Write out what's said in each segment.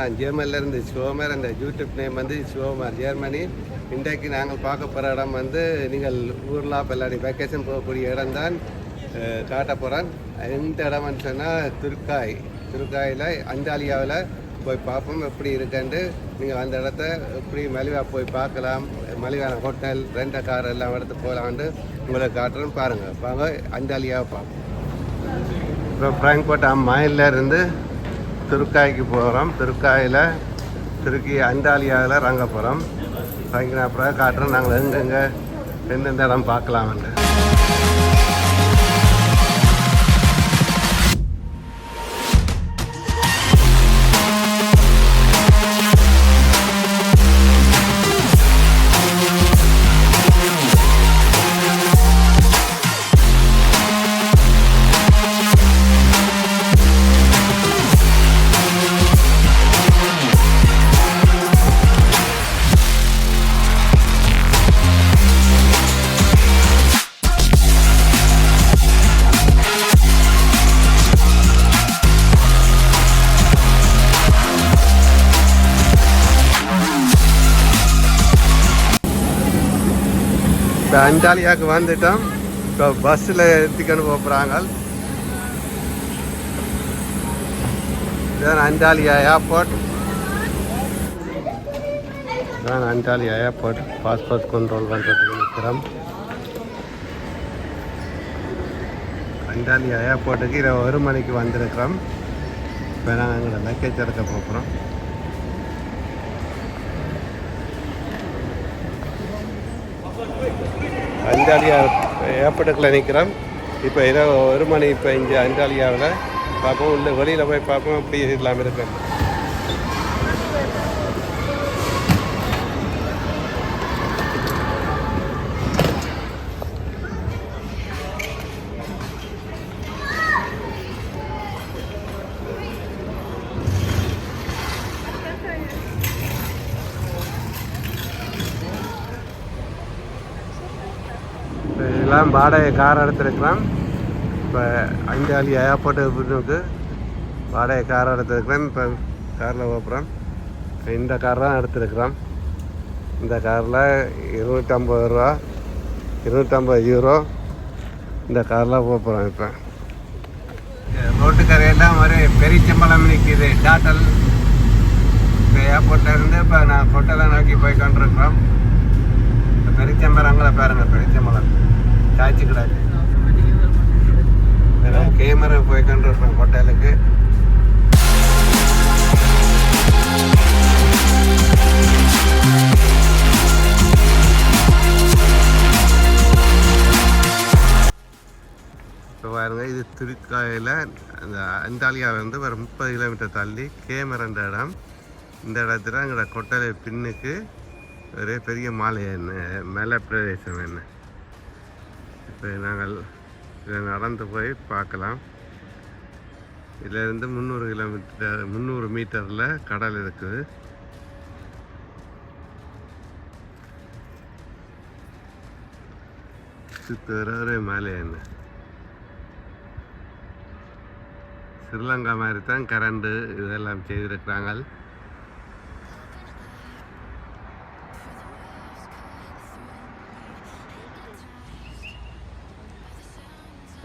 நான் ஜெர்மனில இருந்து சிவகுமார் அந்த யூடியூப் நேம் வந்து சிவகுமார் ஜெர்மனி. இன்றைக்கு நாங்கள் பார்க்க போகிற இடம் வந்து நீங்கள் ஊர்லா பல்லாடி வெக்கேஷன் போகக்கூடிய இடம் தான் காட்ட போகிறேன் எந்த இடம்னு சொன்னால் துருக்காய் துருக்காயில் அந்தாலியாவில் போய் பார்ப்போம் எப்படி இருக்குன்ட்டு. நீங்கள் அந்த இடத்த எப்படி மலிவாக போய் பார்க்கலாம் மலிவான ஹோட்டல் ரெண்ட கார் எல்லாம் எடுத்து போகலான்ட்டு உங்களை காட்டுறேன்னு பாருங்கள் வாங்க அந்தாலியாவை பார்ப்போம். இப்போ ஃப்ராங்க்போர்ட் அம்மாயில இருந்து திருக்காய்க்கு போகிறோம் திருக்காயில் திருக்கி அண்டாலியாவில் இறங்க போகிறோம் இறங்கின அப்புறம் காட்டுறோம். நாங்கள் எங்கெங்கே எந்தெந்த இடம் பார்க்கலாம்னு. இப்போ வந்துட்டோம். இப்போ பஸ்ஸில் ஏற்றிக்கொண்டு போகிறாங்க இதான் அண்டாலியா ஏர்போர்ட். இதான் அண்டாலியா ஏர்போர்ட். பாஸ்போர்ட் கண்ட்ரோல் பண்ணுறதுக்கு நிற்கிறோம். அண்டாலியா ஏர்போர்ட்டுக்கு இரவு ஒரு மணிக்கு வந்திருக்கிறோம். இப்போ நாங்கள் எங்களை லக்கேஜ் எடுக்க போகிறோம் அஞ்சாலியா ஏர்போர்ட்டுக்குள்ள நிற்கிறோம் இப்போ ஏதோ ஒரு மணி இப்போ இங்கே அஞ்சாலியாவில் பார்ப்போம். உள்ள வெளியில் போய் பார்ப்போம். அப்படி இல்லாமல் இருக்கேன் இப்போ இதெல்லாம் வாடகை கார் எடுத்துருக்கிறோம் இப்போ அஞ்சாலி ஏர்போர்ட்டுக்கு வாடகை கார் எடுத்துருக்கிறேன். இப்போ காரில் போகிறோம் இந்த கார் தான் எடுத்துருக்குறோம் இந்த காரில் இருநூற்றம்பது ரூபா இருநூற்றம்பது யூரோ இந்த காரில் போகிறோம் இப்போ. ரோட்டுக்கரையெல்லாம் ஒரு பெரிச்சம்பளம் நிற்கிது டாட்டல் இப்போ ஏர்போர்ட்டில் இருந்து இப்போ நான் ஹோட்டலை நோக்கி போய் கொண்டிருக்கிறோம். பெரிச்சம்பளங்களை பாருங்கள் பெரிச்சம்பளம் காய்ச்சி கிடாக்கு கேமரா போய் கொண்டிருப்பேன் ஹோட்டலுக்கு. இப்போ இது திருக்காயில் அந்த அந்தாலியாவிலேருந்து ஒரு முப்பது கிலோமீட்டர் தள்ளி கேமரன்ற இடம். இந்த இடத்துல எங்களோட கொட்டலை பின்னுக்கு ஒரே பெரிய மாலை என்ன மலை பிரதேசம் என்ன? சரி நாங்கள் இதில் நடந்து போய் பார்க்கலாம். இதிலேருந்து முந்நூறு கிலோமீட்டர் முந்நூறு மீட்டரில் கடல் இருக்குது. சுற்று ஒரே என்ன? ஸ்ரீலங்கா மாதிரி தான் கரண்டு இதெல்லாம் செய்திருக்கிறாங்க.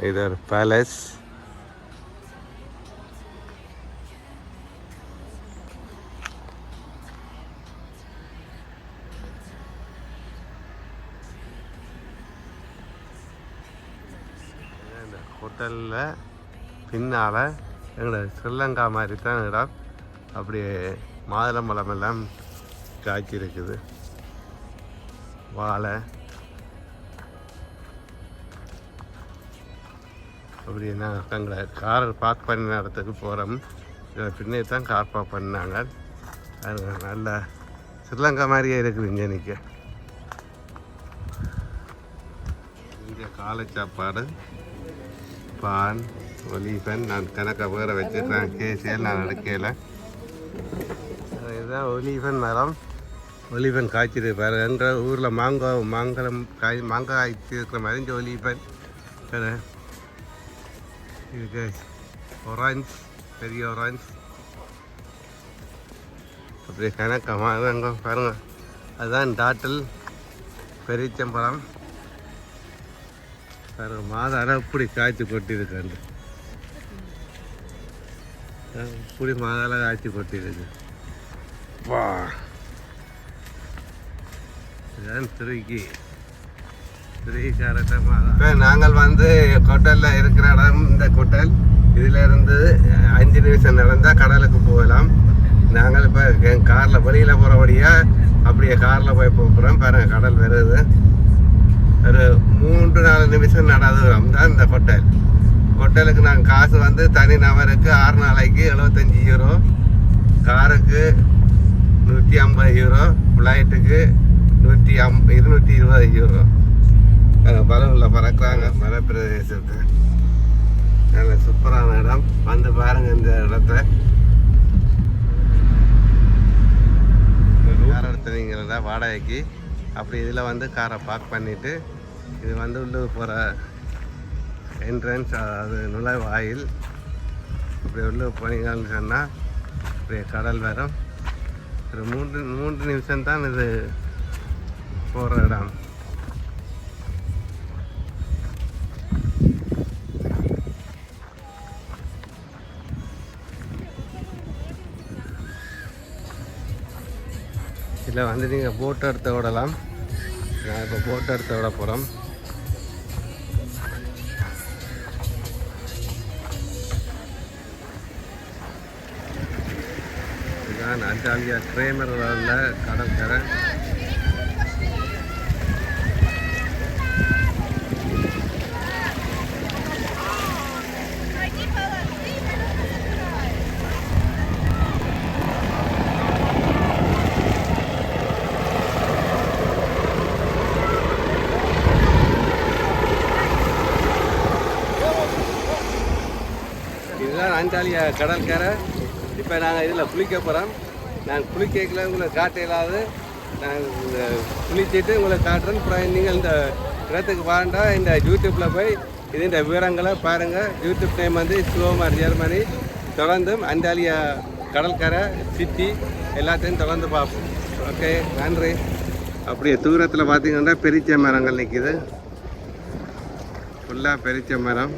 இதர் பேலஸ் இந்த ஹோட்டலில் பின்னால் எங்களோட ஸ்ரீலங்கா மாதிரி தான் இடம் அப்படியே மாதுளம்பழம் எல்லாம் காய்ச்சி இருக்குது வாழை அப்படி நாங்கள் எங்களை கார் பார்க் பண்ண இடத்துக்கு போகிறோம் இதில் பின்னே தான் கார் பார்க் பண்ணாங்க. அது நல்ல ஸ்ரீலங்கா மாதிரியே இருக்குது இங்கே நிற்க இங்கே காலை சாப்பாடு பான் ஒலிபன் நான் கணக்கை வேற வச்சுருக்கேன் கேசியல் நான் எடுக்கல? இதுதான் ஒலிபன் மரம். ஒலிபன் காய்ச்சிருக்கு பாரு. என்ற ஊரில் மாங்காய் மாங்கலம் காய் மாங்காய் காய்ச்சி இருக்கிற மாதிரி இங்கே ஒலிபன் வேறு இதுக்கு ஒராஞ்ச் பெரிய ஒராஞ்ச் அப்படி கணக்கமாக அங்கே பாருங்கள் அதுதான் டாட்டில் பெரிச்சம்பழம் பாருங்க மாதாரம் இப்படி காய்ச்சி கொட்டியிருக்காண்டு இப்படி மாதால காய்ச்சி கொட்டியிருக்கு. வா. இதுதான் திருக்கி இப்போ நாங்கள் வந்து கொட்டலில் இருக்கிற இடம் இந்த கொட்டல். இதுல இருந்து அஞ்சு நிமிஷம் நடந்தால் கடலுக்கு போகலாம். நாங்கள் இப்போ காரில் வெளியில் போகிற வழியாக அப்படியே காரில் போய் போகிறோம். பாருங்கள் கடல் வருது. ஒரு மூன்று நாலு நிமிஷம் நடந்துகிறோம். தான் இந்த கொட்டல். கொட்டலுக்கு நாங்கள் காசு வந்து தனி நபருக்கு ஆறு நாளைக்கு எழுபத்தஞ்சி யூரோ காருக்கு நூற்றி ஐம்பது யூரோ ஃப்ளைட்டுக்கு நூற்றி அம் இருநூற்றி இருபது யூரோ பலவில் பறக்கிறாங்க மலை பிரதேசத்தை நல்ல சூப்பரான இடம். வந்து பாருங்க இந்த இடத்த. கார் எடுத்துனீங்கன்னா வாடகைக்கு. அப்படி இதில் வந்து காரை பார்க் பண்ணிவிட்டு இது வந்து உள்ளே போகிற என்ட்ரன்ஸ் அது நுழைவாயில். இப்படி உள்ளே போனீங்கன்னு சொன்னால் அப்படியே கடல் வரும். ஒரு மூன்று மூன்று நிமிஷம்தான் இது போகிற இடம். இதில் வந்து நீங்கள் போட்டோ எடுத்து விடலாம். நான் இப்போ போட்டோ எடுத்து விட போகிறோம் இதுதான் அஞ்சாலியா ட்ரேமர் கடற்கரை. இதுதான் கடற்கரை. இப்போ நாங்கள் இதில் குளிக்க போகிறோம் நான் குளிக்கல உங்களை காட்ட நான் குளிச்சுட்டு உங்களை காட்டுறேன். அப்புறம் நீங்கள் இந்த இடத்துக்கு வாண்டா இந்த யூடியூப்பில் போய் இது இந்த விவரங்களை பாருங்கள் யூடியூப் நேம் வந்து சிவகுமார் ஜெர்மனி. தொடர்ந்தும் அண்டாலியா கடற்கரை சிட்டி எல்லாத்தையும் தொடர்ந்து பார்ப்போம். ஓகே நன்றி. அப்படியே தூரத்தில் பார்த்தீங்கன்னா பெரிச்ச மரங்கள் நிற்கிது ஃபுல்லாக பெரிச்ச மரம்.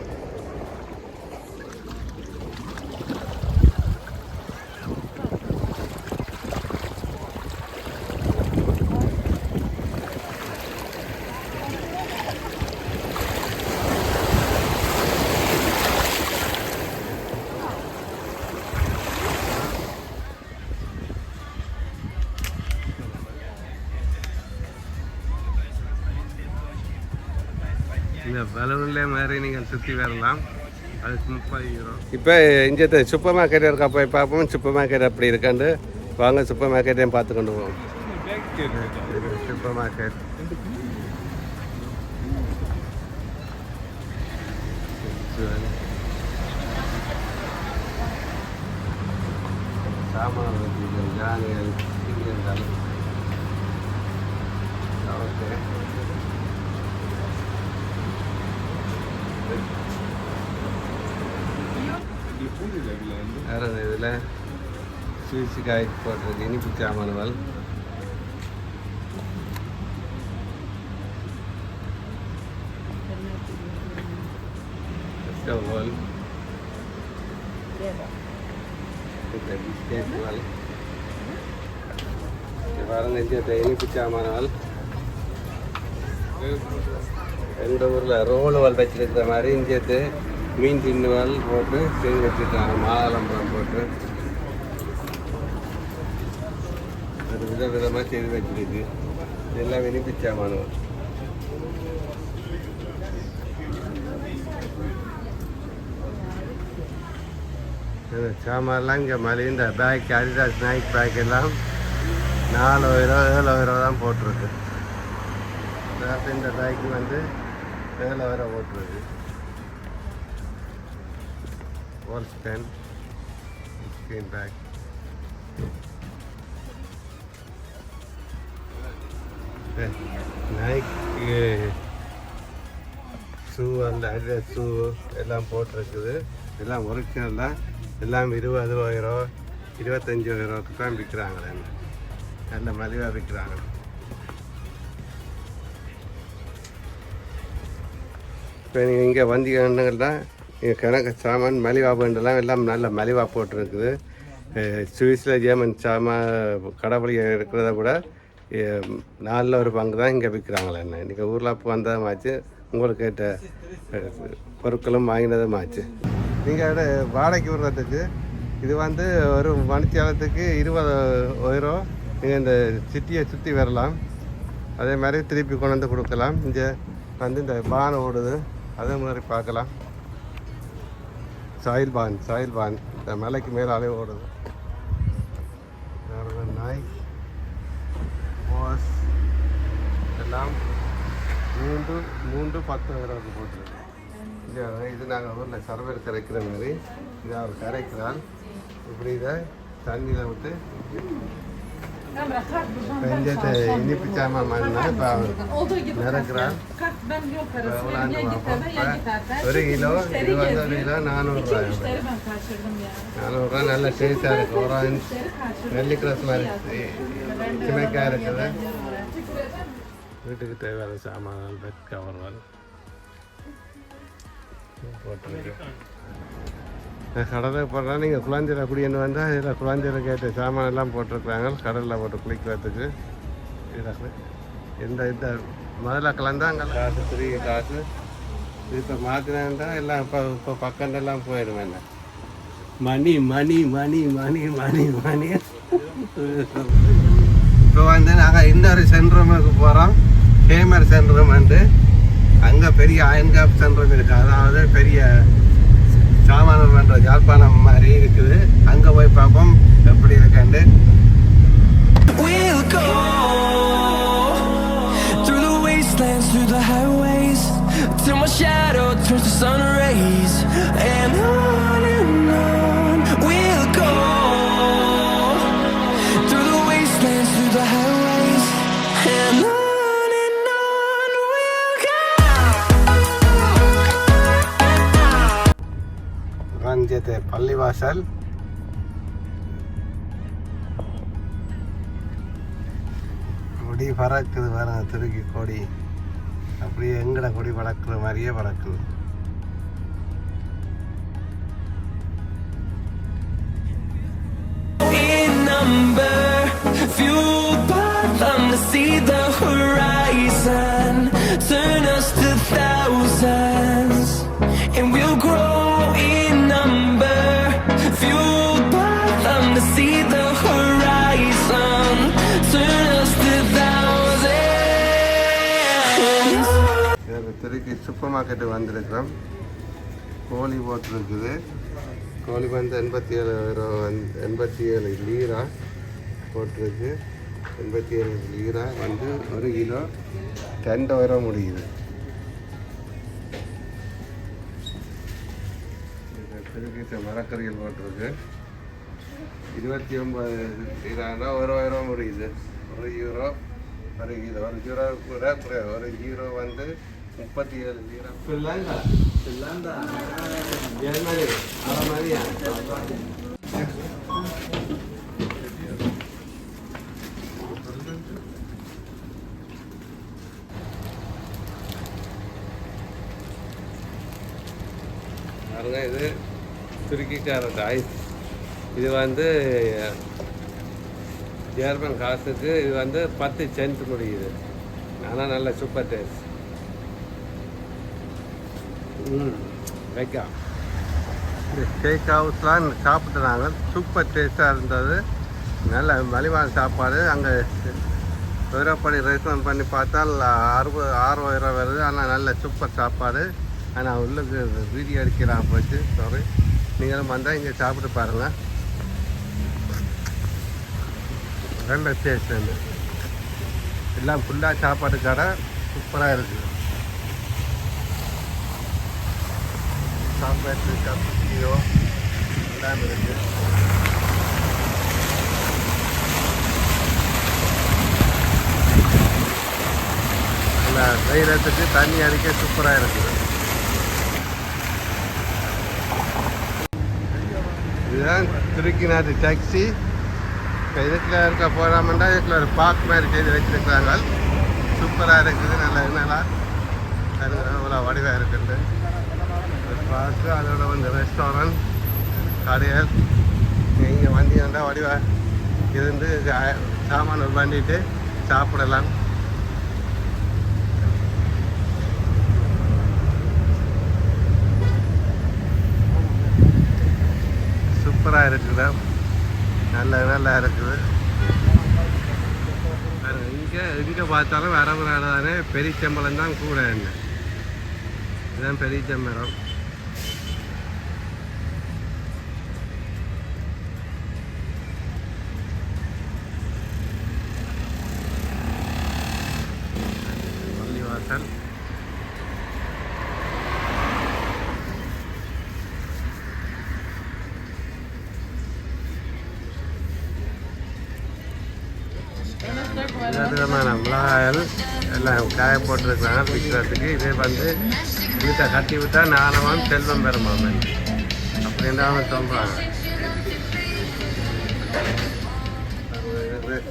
சுற்றி வரலாம் அதுக்கு முப்பது யூரோ இப்போ இங்கே சூப்பர் மார்க்கெட் இருக்கா போய் பார்ப்போம். சூப்பர் மார்க்கெட் அப்படி இருக்காண்டு வாங்க சூப்பர் மார்க்கெட்டையும் பார்த்து கொண்டு போவோம். சூப்பர் மார்க்கெட் சாமான் ஓகே. வேறு இதில் சுவிச்சு காய் போட்டிருக்கு. இனிப்பு சாமான்கள். ஸ்டவ்கள் இந்த பாருங்க இந்த இனிப்பு சாமான்கள். எங்கள் ஊரில் ரோலுவல் வச்சுருக்கிற மாதிரி இங்கேத்து மீன் தின்னுவல் போட்டு செய்து வச்சுருக்காங்க. மாதாளம்பழம் போட்டு. அது வித விதமாக செய்து வச்சிருக்கு. எல்லாம் வினிப்பிச்சாமானுவல் இந்த சாமான்லாம் இங்கே மலை இந்த பேக் அடிதாஸ் நைட் பேக் எல்லாம் நாலாயிரம் ஏழாயிரம் ரூபா தான் போட்டிருக்கு. இந்த பேக்கு வந்து ஏழு வரை ஓட்டுறது. Wall stand, screen back Nike shoe அந்த அடிதாஸ் ஷூ எல்லாம் போட்டிருக்குது. எல்லாம் ஒரிஜினல் தான். எல்லாம் இருபது ரூபாயிரம் இருபத்தஞ்சி ரூபாய்க்கு தான் விற்கிறாங்களே. நல்ல மலிவாக விற்கிறாங்க. இப்போ நீங்கள் இங்கே வந்தீங்கன்னா இங்கே கணக்கு சாமான் மலிவாப்புன்றலாம் எல்லாம் நல்ல மலிவாக போட்டிருக்குது. சுவிஸில் ஜெர்மன் சாமான் கடவுளி இருக்கிறத கூட நாலில் ஒரு பங்கு தான் இங்கே விற்கிறாங்களே என்ன இன்றைக்கி ஊரில் வந்ததுமாச்சு உங்களுக்கு கேட்ட பொருட்களும் பொருட்களும் வாங்கினதுமாச்சு நீங்கள் வாடகைக்கு விடுறதுக்கு இது வந்து ஒரு மணித்தியாலத்துக்கு இருபது ஒயரோ நீங்கள் இந்த சிட்டியை சுற்றி வரலாம். அதே மாதிரி திருப்பி கொண்டு வந்து கொடுக்கலாம். இங்கே வந்து இந்த பானை ஓடுது. அதே மாதிரி பார்க்கலாம். சாயில் பான் சாயில் பான் இந்த மலைக்கு மேலாலே ஓடுது. நாய் வாஸ் எல்லாம் மூன்று மூன்று பத்து இருபது போட்டுருக்கு. இது இது நாங்கள் ஊரில் சர்வர் கரைக்கிற மாதிரி. இதை அவர் கரைக்கிறார் இப்படி இதை தண்ணியில் விட்டு வெஞ்சத்தை இனிப்பு சாமான் மாதிரினா இப்போ Olduğu gibi Nereye Kalk ben yok parası. எவ்வளோன்னு Ya git eve ya git eve. இது வந்து ஒரு geldi. Kilo İki müşteri ben kaçırdım ya. நானூறுரூவா நல்ல டேஸ்டாக இருக்குது ஆரஞ்சு Müşteri kaçırdım. நெல்லிக்கிரஸ் மாதிரி de சிமைக்காய் oradan இருக்குது. வீட்டுக்கு தேவையான சாமான்கள் பெட் கவர்கள் போட்டிருக்கு கடலில் போடுறா நீங்கள் குழந்தையில குடியன்னு வந்தால் இதில் குழந்தையில கேட்ட சாமான் எல்லாம் போட்டிருக்கிறாங்க. கடலில் போட்டு குளிக்கிறதுக்கு இதில் எந்த இந்த முதல்ல கலந்தாங்க காசு பெரிய காசு. இப்போ மாற்றினா எல்லாம் இப்போ இப்போ பக்கண்டெல்லாம் போயிடுவேன் மணி மணி மணி மணி மணி மணி. இப்போ வந்து நாங்கள் இன்னொரு சென்ட்ரமுக்கு போகிறோம் ஃபேமர் சென்ட்ரம் வந்து அங்கே பெரிய அயன்காப் சென்ட்ரம் இருக்குது அதாவது பெரிய சாமானம் பண்ணுற யாழ்ப்பாணம் மாதிரி இருக்குது அங்கே போய் பார்ப்போம் எப்படி இருக்குன்னு We'll go through the wastelands, through the highways, till my shadow turns to sun rays, and on Ranjith பள்ளிவாசல். கொடி பறக்குது பாருங்க திருக்கி கொடி. அப்படியே எங்கட கொடி பறக்குற மாதிரியே பறக்குது. In number, fueled to see the horizon. Turn super மார்க்கெட்டுக்கு வந்திருக்கிறோம். கோழி போட்டிருக்குது. கோழி வந்து எண்பத்தி ஏழு ரூபா வந்து எண்பத்தி ஏழு லீரா போட்டிருக்கு. எண்பத்தி ஏழு லீரா வந்து ஒரு கிலோ ரெண்டாயிரம் முடியுது. திருக்கிட்ட மரக்கறிகள் போட்டிருக்கு. இருபத்தி ஒன்பது லீரானா ஒரு ஆயிரம் முடியுது. ஒரு யூரோ ஒரு கிலோ ஒரு ஜீரோ கூட ஒரு ஜீரோ வந்து முப்பத்தி ஏழு அலமாரியா பாருங்க இது துருக்கிக்காரன் ஐஸ் இது வந்து ஜெர்மன் காசுக்கு இது வந்து பத்து சென்ட் முடியுது. ஆனால் நல்ல சூப்பர் டேஸ்ட் வெக்கா இந்த ஹவுஸ்லாம் சாப்பிட்டு நாங்கள் சூப்பர் டேஸ்ட்டாக இருந்தது. நல்ல மலிவான சாப்பாடு. அங்கே விவரப்படி ரெஸ்டாரண்ட் பண்ணி பார்த்தால் அறுபது ஆறாயிரம் வருது. ஆனால் நல்ல சூப்பர் சாப்பாடு. ஆனால் உள்ளுக்கு வீடியோ அடிக்கிறான் போச்சு. சாரி நீங்களும் வந்தால் இங்கே சாப்பிட்டு பாருங்கள் நல்ல டேஸ்ட் எல்லாம் ஃபுல்லாக சாப்பாடு கடை. சூப்பராக இருக்குது சாப்பாடு கப்பியோ எல்லாம் இருக்குது நல்லா தைரியத்துக்கு தண்ணி அடிக்க சூப்பராக இருக்குது இதுதான் துருக்கி நாட்டு டாக்ஸி இப்போ இதுக்குள்ள இருக்க போகிறாமண்டா இதுக்குள்ள ஒரு பார்க் மாதிரி செய்து வச்சுருக்காங்க சூப்பராக இருக்குது நல்லா நல்லா அது அவ்வளோ வடிவாக இருக்குது பார்க்கு அதோட வந்து ரெஸ்டாரண்ட் கடைகள் இங்கே வந்தால் வடிவா இருந்து சாமான பண்ணிட்டு சாப்பிடலாம். சூப்பராக இருக்குது நல்ல நல்லா இருக்குது. இங்கே எங்கே பார்த்தாலும் வரவனால தானே பெரியச்சம்பளம் தான் கூட என்ன. இதுதான் பெரியச்சம்பரம் பள்ளிவாசல் எல்லாம் காய போட்டிருக்கிறாங்க விற்கிறதுக்கு இதே வந்து வீட்டை கட்டி விட்டா நானவன் செல்வம் பெறுமாமன் அப்படின்னு அவன் சொல்கிறாங்க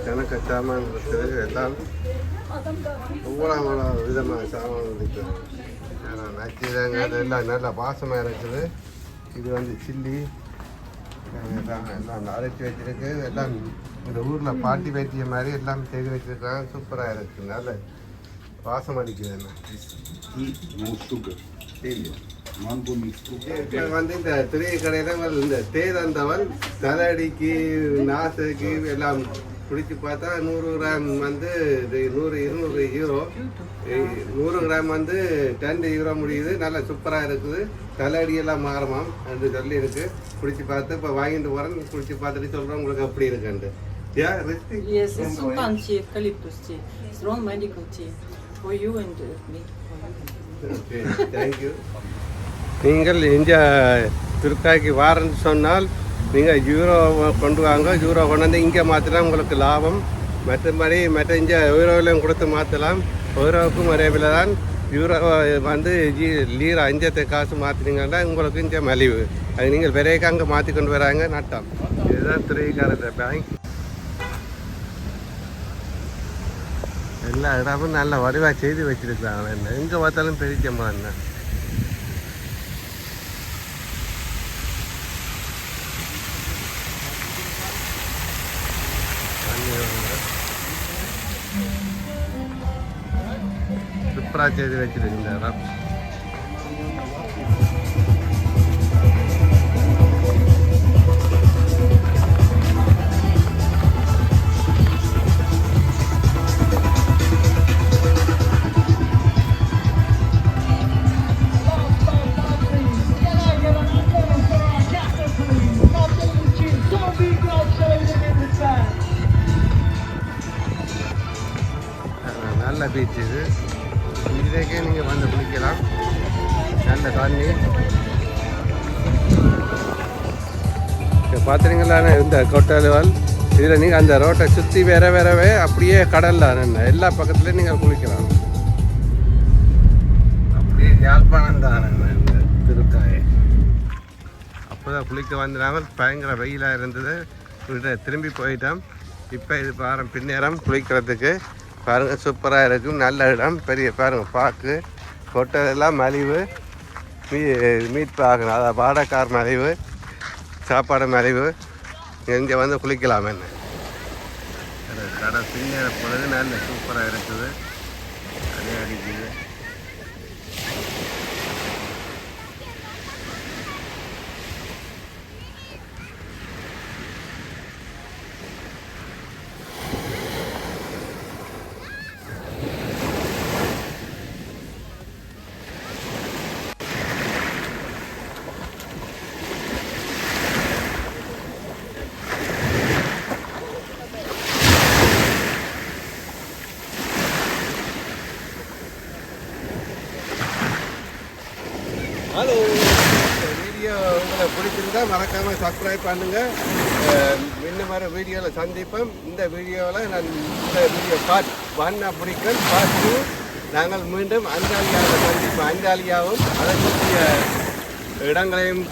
கணக்க சாமான் இருக்குது. எல்லாம் ஒவ்வொரு அவ்வளோ விதமான சாமான் இருக்குது. நச்சுதாங்க எல்லாம் நல்லா பாசமாக இருக்குது. இது வந்து சில்லி. எல்லாம் எல்லாம் அரைச்சி வச்சுருக்கு. எல்லாம் இந்த ஊரில் பாட்டி வைத்திய மாதிரி எல்லாம் செய்து வச்சுருக்காங்க. சூப்பராக இருக்குது நல்ல வாசம் அடிக்குது என்ன? வந்து இந்த திரை கடையில் இந்த தேதந்தவன் தலையடிக்கு நாசுக்கு எல்லாம் பிடிச்சி பார்த்தா நூறு கிராம் வந்து இது நூறு இருநூறு யூரோ நூறு கிராம் வந்து ரெண்டு யூரோ முடியுது. நல்லா சூப்பராக இருக்குது. தலையடி எல்லாம் மாறுமாம் என்று சொல்லி இருக்கு பிடிச்சி பார்த்து இப்போ வாங்கிட்டு போகிறேன் பிடிச்சி பார்த்துட்டு சொல்கிறேன் உங்களுக்கு எப்படி இருக்குன்ட்டு. ஏன் ரிஸ்தி Yes, it's eucalyptus tea. Medical tea for you and me. Thank you நீங்கள் இந்தியா துருக்காய்க்கு வாரன்னு சொன்னால் நீங்கள் யூரோ கொண்டு வாங்க யூரோ கொண்டாந்து இங்கே மாற்றினா உங்களுக்கு லாபம். மற்றபடி மற்ற இங்கே யூரோவிலையும் கொடுத்து மாற்றலாம் யூரோவுக்கும் ஒரே விலை தான். யூரோ வந்து ஜி லீரா இந்தியத்தை காசு மாற்றினீங்கன்னா உங்களுக்கு இங்கே மலிவு. அது நீங்கள் விரைக்கு அங்கே மாற்றி கொண்டு வராங்க நட்டம். இதுதான் துறைக்காரர் பேங்க் எல்லா இடமும் நல்ல வடிவாக செய்து வச்சுருக்காங்க என்ன? எங்கே பார்த்தாலும் பெரிய என்ன? சூப்பராக செய்து வச்சிருக்கு இந்த கொட்டலுவல் இதில் நீங்கள் அந்த ரோட்டை சுற்றி வேற வேறவே அப்படியே கடலில் நின்று எல்லா பக்கத்துலேயும் நீங்கள் குளிக்கலாம். அப்படியே யாழ்ப்பாணம் தான் இந்த திருக்காய். அப்போதான் குளிக்க வந்துடாமல் பயங்கர வெயிலாக இருந்தது. திரும்பி போயிட்டோம். இப்போ இது பாருங்க பின்னேரம் குளிக்கிறதுக்கு. பாருங்க சூப்பராக இருக்கும். நல்ல இடம். பெரிய பாருங்கள் பாக்கு கொட்டதெல்லாம் மலிவு. மீ மீட் பார்க்கணும் அதாவது வாடக்கார் மலிவு. சாப்பாடு மலிவு. இங்கே வந்து குளிக்கலாமேன்னு. கடை கடை பொழுது நல்ல சூப்பராக இருக்குது அதே அடிக்குது ஹலோ வீடியோ உங்களை பிடிச்சிருந்தா மறக்காமல் சப்ஸ்கிரைப் பண்ணுங்கள் இன்னும் வர வீடியோவில் சந்திப்போம். இந்த வீடியோவில் நான் இந்த வீடியோ பார்ட் ஒன் பிடிக்கும் பார்ட் டூ நாங்கள் மீண்டும் அந்தாலியாவில் சந்திப்போம். அந்தாலியாவும் அதற்குரிய இடங்களையும்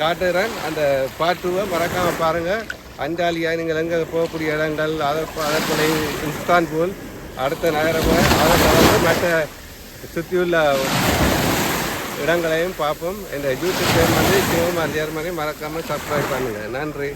காட்டுகிறேன் அந்த பார்ட் அந்த பாட்டுவை மறக்காமல் பாருங்கள் அஞ்சாலியா நீங்கள் எங்கே போகக்கூடிய இடங்கள் அதற்கு அதற்குள்ளே இஸ்தான்புல் அடுத்த நகரங்கள் அதை மற்ற சுற்றியுள்ள இடங்களையும் பார்ப்போம். இந்த யூடியூப் சேனல் வந்து சிவகுமார் மாதிரி மறக்காமல் சப்ஸ்கிரைப் பண்ணுங்கள் நன்றி.